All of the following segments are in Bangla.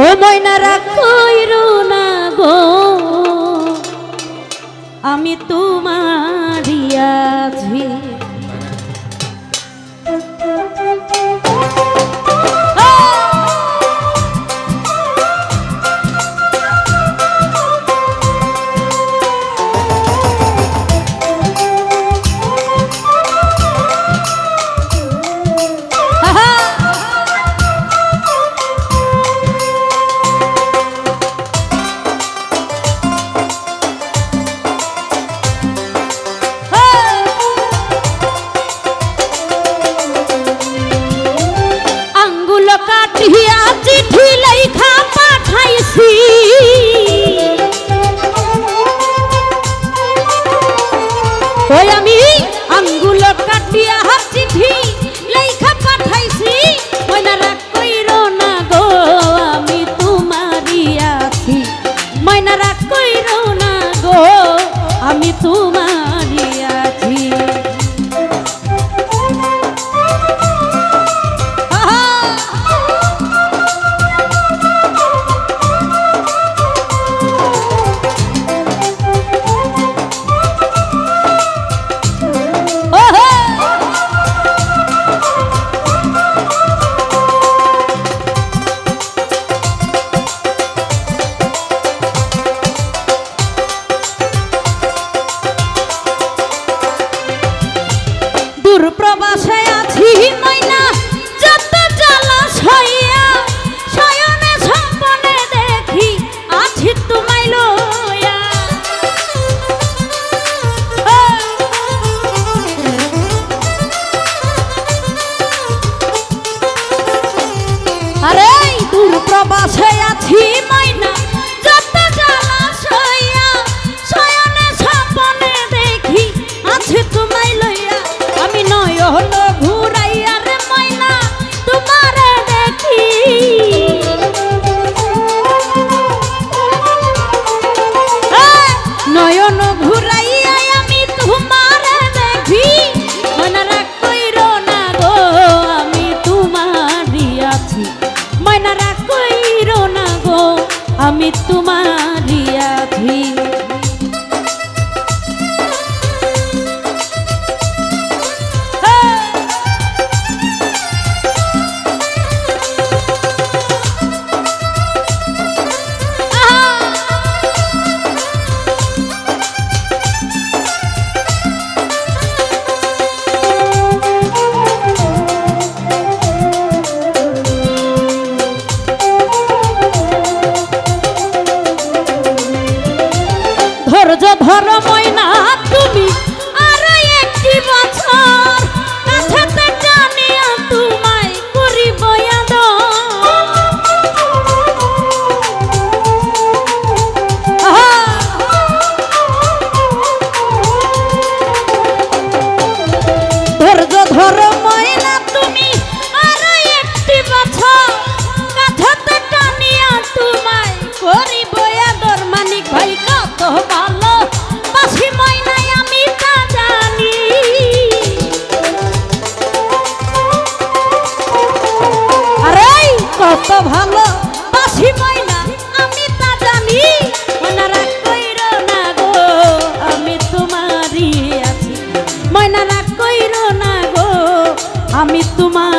ও ময়না রাখইর না গো। আমি তোমার আছি দিয়া চিঠি লেখা পাঠাইছি। ওই আমি আমি তোমার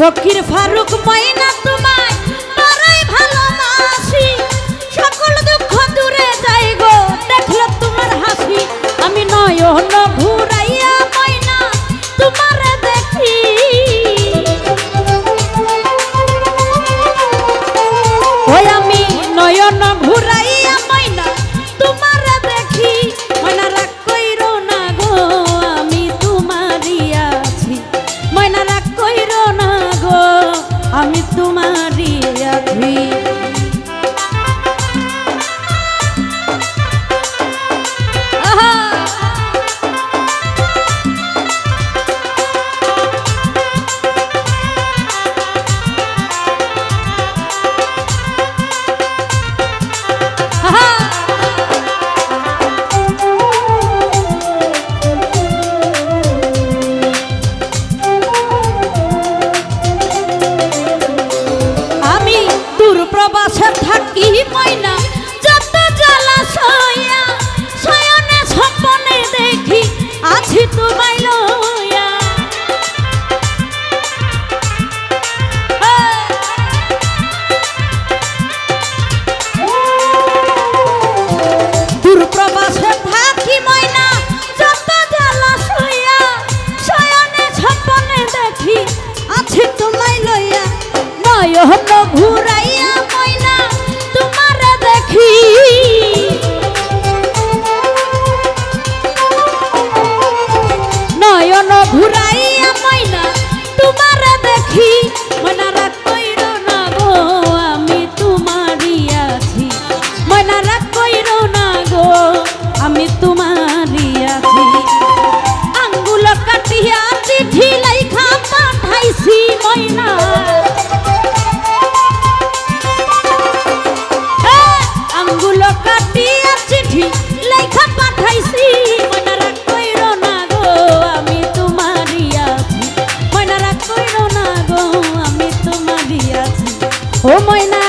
ফকির ফারুক ময়না